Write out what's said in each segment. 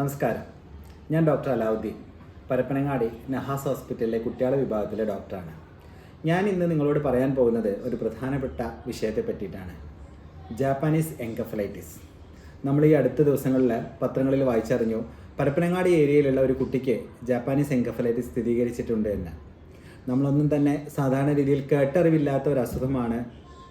നമസ്കാരം. ഞാൻ ഡോക്ടർ അലാവുദ്ദീൻ പരപ്പനങ്ങാടി നഹാസ് ഹോസ്പിറ്റലിലെ കുട്ടികളുടെ വിഭാഗത്തിലെ ഡോക്ടറാണ്. ഞാൻ ഇന്ന് നിങ്ങളോട് പറയാൻ പോകുന്നത് ഒരു പ്രധാനപ്പെട്ട വിഷയത്തെ പറ്റിയിട്ടാണ്. Japanese encephalitis. നമ്മൾ ഈ അടുത്ത ദിവസങ്ങളിൽ പത്രങ്ങളിൽ വായിച്ചറിഞ്ഞു പരപ്പനങ്ങാടി ഏരിയയിലുള്ള ഒരു കുട്ടിക്ക് ജാപ്പാനീസ് എൻകഫലൈറ്റിസ് സ്ഥിരീകരിച്ചിട്ടുണ്ട് എന്ന്. നമ്മളൊന്നും തന്നെ സാധാരണ രീതിയിൽ കേട്ടറിവില്ലാത്ത ഒരു അസുഖമാണ്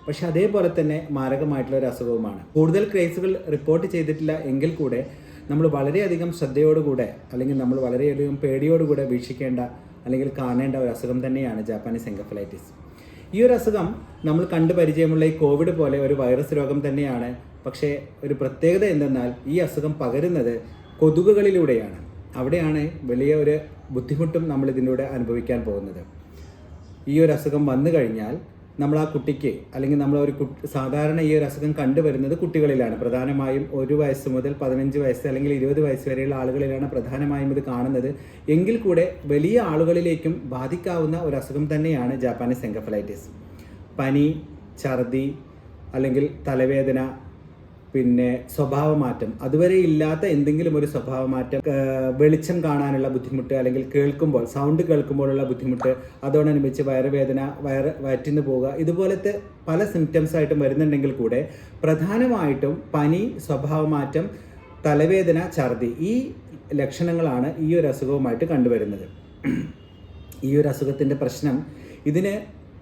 പക്ഷെ അതേപോലെ തന്നെ മാരകമായിട്ടുള്ള ഒരു അസുഖവുമാണ്. കൂടുതൽ കേസുകൾ റിപ്പോർട്ട് ചെയ്തിട്ടില്ല എങ്കിൽ കൂടെ നമ്മൾ വളരെയധികം ശ്രദ്ധയോടുകൂടെ അല്ലെങ്കിൽ നമ്മൾ വളരെയധികം പേടിയോടുകൂടെ വീക്ഷിക്കേണ്ട അല്ലെങ്കിൽ കാണേണ്ട ഒരു അസുഖം തന്നെയാണ് ജാപ്പാനീസ് എൻകഫലൈറ്റിസ്. ഈ ഒരു അസുഖം നമ്മൾ കണ്ടു പരിചയമുള്ള ഈ കോവിഡ് പോലെ ഒരു വൈറസ് രോഗം തന്നെയാണ്. പക്ഷേ ഒരു പ്രത്യേകത എന്തെന്നാൽ ഈ അസുഖം പകരുന്നത് കൊതുകുകളിലൂടെയാണ്. അവിടെയാണ് വലിയ ഒരു ബുദ്ധിമുട്ടും നമ്മൾ ഇതിലൂടെ അനുഭവിക്കാൻ പോകുന്നത്. ഈ ഒരു അസുഖം വന്നു കഴിഞ്ഞാൽ നമ്മൾ ആ കുട്ടിക്ക് അല്ലെങ്കിൽ നമ്മൾ ഒരു സാധാരണ ഈ ഒരു അസുഖം കണ്ടുവരുന്നത് കുട്ടികളിലാണ്. പ്രധാനമായും ഒരു വയസ്സ് മുതൽ പതിനഞ്ച് വയസ്സ് അല്ലെങ്കിൽ ഇരുപത് വയസ്സ് വരെയുള്ള ആളുകളിലാണ് പ്രധാനമായും ഇത് കാണുന്നത്. എങ്കിൽ കൂടെ വലിയ ആളുകളിലേക്കും ബാധിക്കാവുന്ന ഒരു അസുഖം തന്നെയാണ് ജാപ്പാനീസ് എൻകഫലൈറ്റിസ്. പനി ഛർദി അല്ലെങ്കിൽ തലവേദന പിന്നെ സ്വഭാവമാറ്റം. അതുവരെ ഇല്ലാത്ത എന്തെങ്കിലും ഒരു സ്വഭാവമാറ്റം വെളിച്ചം കാണാനുള്ള ബുദ്ധിമുട്ട് അല്ലെങ്കിൽ കേൾക്കുമ്പോൾ സൗണ്ട് കേൾക്കുമ്പോഴുള്ള ബുദ്ധിമുട്ട് അതോടനുബന്ധിച്ച് വയറുവേദന വയറ് വയറ്റിന്ന് പോവുക ഇതുപോലത്തെ പല സിംറ്റംസ് ആയിട്ടും വരുന്നുണ്ടെങ്കിൽ കൂടെ പ്രധാനമായിട്ടും പനി സ്വഭാവമാറ്റം തലവേദന ഛർദി ഈ ലക്ഷണങ്ങളാണ് ഈ ഒരു അസുഖവുമായിട്ട് കണ്ടുവരുന്നത്. ഈ ഒരു അസുഖത്തിന്റെ പ്രശ്നം ഇതിന്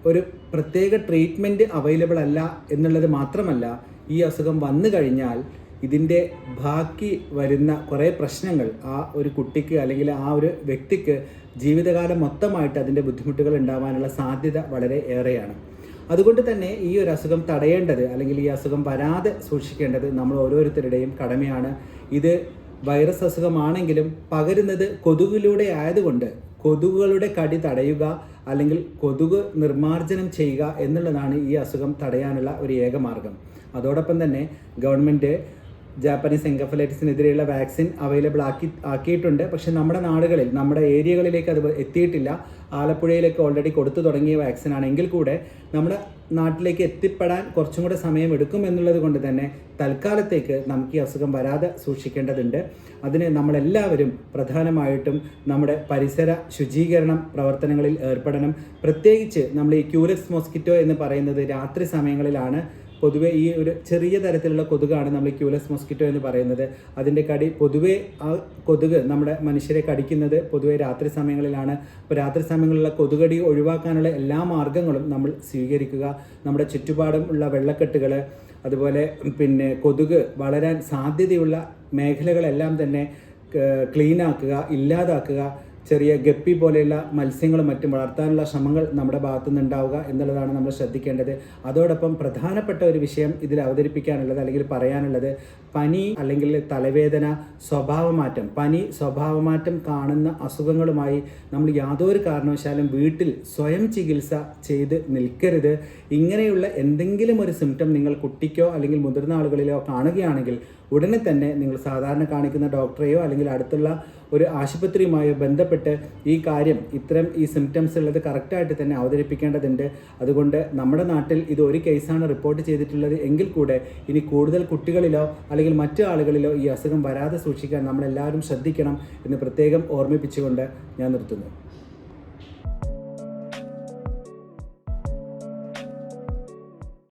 ഒരു പ്രത്യേക ട്രീറ്റ്മെന്റ് അവൈലബിൾ അല്ല എന്നുള്ളത് മാത്രമല്ല ഈ അസുഖം വന്നു കഴിഞ്ഞാൽ ഇതിന്റെ ബാക്കി വരുന്ന കുറേ പ്രശ്നങ്ങൾ ആ ഒരു കുട്ടിക്ക് അല്ലെങ്കിൽ ആ ഒരു വ്യക്തിക്ക് ജീവിതകാലം മൊത്തമായിട്ട് അതിന്റെ ബുദ്ധിമുട്ടുകൾ ഉണ്ടാവാനുള്ള സാധ്യത വളരെ ഏറെയാണ്. അതുകൊണ്ട് തന്നെ ഈ ഒരു അസുഖം തടയേണ്ടത് അല്ലെങ്കിൽ ഈ അസുഖം വരാതെ സൂക്ഷിക്കേണ്ടത് നമ്മൾ ഓരോരുത്തരുടെയും കടമയാണ്. ഇത് വൈറസ് അസുഖമാണെങ്കിലും പകരുന്നത് കൊതുകിലൂടെ ആയതുകൊണ്ട് കൊതുകുകളുടെ കടി തടയുക അല്ലെങ്കിൽ കൊതുക് നിർമ്മാർജനം ചെയ്യുക എന്നുള്ളതാണ് ഈ അസുഖം തടയാനുള്ള ഒരു ഏക മാർഗം. അതോടൊപ്പം തന്നെ ഗവൺമെന്റ് ജാപ്പനീസ് എൻകഫലൈറ്റിസിനെതിരെയുള്ള വാക്സിൻ അവൈലബിൾ ആക്കി ആക്കിയിട്ടുണ്ട്. പക്ഷേ നമ്മുടെ നാടുകളിൽ നമ്മുടെ ഏരിയകളിലേക്ക് അത് എത്തിയിട്ടില്ല. ആലപ്പുഴയിലേക്ക് ഓൾറെഡി കൊടുത്തു തുടങ്ങിയ വാക്സിൻ ആണെങ്കിൽ കൂടെ നമ്മുടെ നാട്ടിലേക്ക് എത്തിപ്പെടാൻ കുറച്ചും കൂടെ സമയം എടുക്കും എന്നുള്ളത് കൊണ്ട് തന്നെ തൽക്കാലത്തേക്ക് നമുക്ക് ഈ അസുഖം വരാതെ സൂക്ഷിക്കേണ്ടതുണ്ട്. അതിന് നമ്മളെല്ലാവരും പ്രധാനമായിട്ടും നമ്മുടെ പരിസര ശുചീകരണം പ്രവർത്തനങ്ങളിൽ ഏർപ്പെടണം. പ്രത്യേകിച്ച് നമ്മൾ ഈ ക്യൂലക്സ് മോസ്കിറ്റോ എന്ന് പറയുന്നത് രാത്രി സമയങ്ങളിലാണ്. പൊതുവേ ഈ ഒരു ചെറിയ തരത്തിലുള്ള കൊതുകാണ് നമ്മൾ ക്യൂലസ് മോസ്കിറ്റോ എന്ന് പറയുന്നത്. അതിന്റെ കടി പൊതുവേ ആ കൊതുക് നമ്മുടെ മനുഷ്യരെ കടിക്കുന്നത് പൊതുവേ രാത്രി സമയങ്ങളിലാണ്. അപ്പോൾ രാത്രി സമയങ്ങളിലുള്ള കൊതുകടി ഒഴിവാക്കാനുള്ള എല്ലാ മാർഗങ്ങളും നമ്മൾ സ്വീകരിക്കുക. നമ്മുടെ ചുറ്റുപാടും ഉള്ള വെള്ളക്കെട്ടുകൾ അതുപോലെ പിന്നെ കൊതുക് വളരാൻ സാധ്യതയുള്ള മേഖലകളെല്ലാം തന്നെ ക്ലീനാക്കുക ഇല്ലാതാക്കുക ചെറിയ ഗപ്പി പോലെയുള്ള മത്സ്യങ്ങളും മറ്റും വളർത്താനുള്ള ശ്രമങ്ങൾ നമ്മുടെ ഭാഗത്തു നിന്നുണ്ടാവുക എന്നുള്ളതാണ് നമ്മൾ ശ്രദ്ധിക്കേണ്ടത്. അതോടൊപ്പം പ്രധാനപ്പെട്ട ഒരു വിഷയം ഇതിൽ അവതരിപ്പിക്കാനുള്ളത് അല്ലെങ്കിൽ പറയാനുള്ളത് പനി അല്ലെങ്കിൽ തലവേദന സ്വഭാവമാറ്റം. പനി സ്വഭാവമാറ്റം കാണുന്ന അസുഖങ്ങളുമായി നമ്മൾ യാതൊരു കാരണവശാലും വീട്ടിൽ സ്വയം ചികിത്സ ചെയ്ത് നിൽക്കരുത്. ഇങ്ങനെയുള്ള എന്തെങ്കിലും ഒരു സിംറ്റം നിങ്ങൾ കുട്ടിക്കോ അല്ലെങ്കിൽ മുതിർന്ന ആളുകളിലോ കാണുകയാണെങ്കിൽ ഉടനെ തന്നെ നിങ്ങൾ സാധാരണ കാണിക്കുന്ന ഡോക്ടറെയോ അല്ലെങ്കിൽ അടുത്തുള്ള ഒരു ആശുപത്രിയുമായോ ബന്ധപ്പെട്ട് ഈ കാര്യം ഇത്തരം ഈ സിംറ്റംസ് ഉള്ളത് കറക്റ്റായിട്ട് തന്നെ അവതരിപ്പിക്കേണ്ടതുണ്ട്. അതുകൊണ്ട് നമ്മുടെ നാട്ടിൽ ഇത് ഒരു കേസാണ് റിപ്പോർട്ട് ചെയ്തിട്ടുള്ളത്. എങ്കിൽ കൂടെ ഇനി കൂടുതൽ കുട്ടികളിലോ അല്ലെങ്കിൽ മറ്റു ആളുകളിലോ ഈ അസുഖം വരാതെ സൂക്ഷിക്കാൻ നമ്മളെല്ലാവരും ശ്രദ്ധിക്കണം എന്ന് പ്രത്യേകം ഓർമ്മിപ്പിച്ചുകൊണ്ട് ഞാൻ നിർത്തുന്നു.